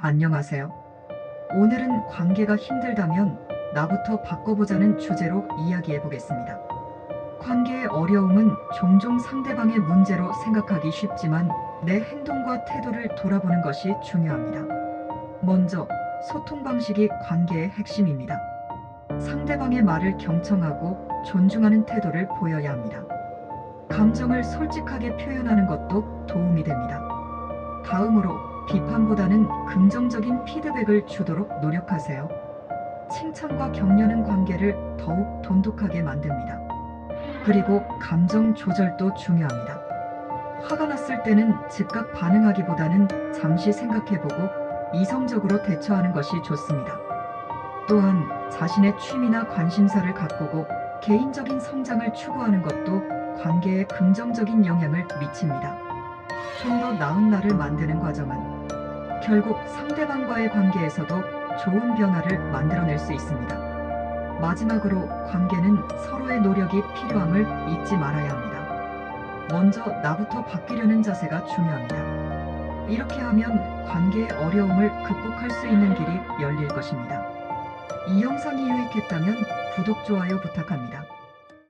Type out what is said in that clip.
안녕하세요. 오늘은 관계가 힘들다면 나부터 바꿔보자는 주제로 이야기해 보겠습니다. 관계의 어려움은 종종 상대방의 문제로 생각하기 쉽지만 내 행동과 태도를 돌아보는 것이 중요합니다. 먼저 소통 방식이 관계의 핵심입니다. 상대방의 말을 경청하고 존중하는 태도를 보여야 합니다. 감정을 솔직하게 표현하는 것도 도움이 됩니다. 다음으로 비판보다는 긍정적인 피드백을 주도록 노력하세요. 칭찬과 격려는 관계를 더욱 돈독하게 만듭니다. 그리고 감정 조절도 중요합니다. 화가 났을 때는 즉각 반응하기보다는 잠시 생각해보고 이성적으로 대처하는 것이 좋습니다. 또한 자신의 취미나 관심사를 가꾸고 개인적인 성장을 추구하는 것도 관계에 긍정적인 영향을 미칩니다. 좀 더 나은 나를 만드는 과정은 결국 상대방과의 관계에서도 좋은 변화를 만들어낼 수 있습니다. 마지막으로 관계는 서로의 노력이 필요함을 잊지 말아야 합니다. 먼저 나부터 바뀌려는 자세가 중요합니다. 이렇게 하면 관계의 어려움을 극복할 수 있는 길이 열릴 것입니다. 이 영상이 유익했다면 구독, 좋아요 부탁합니다.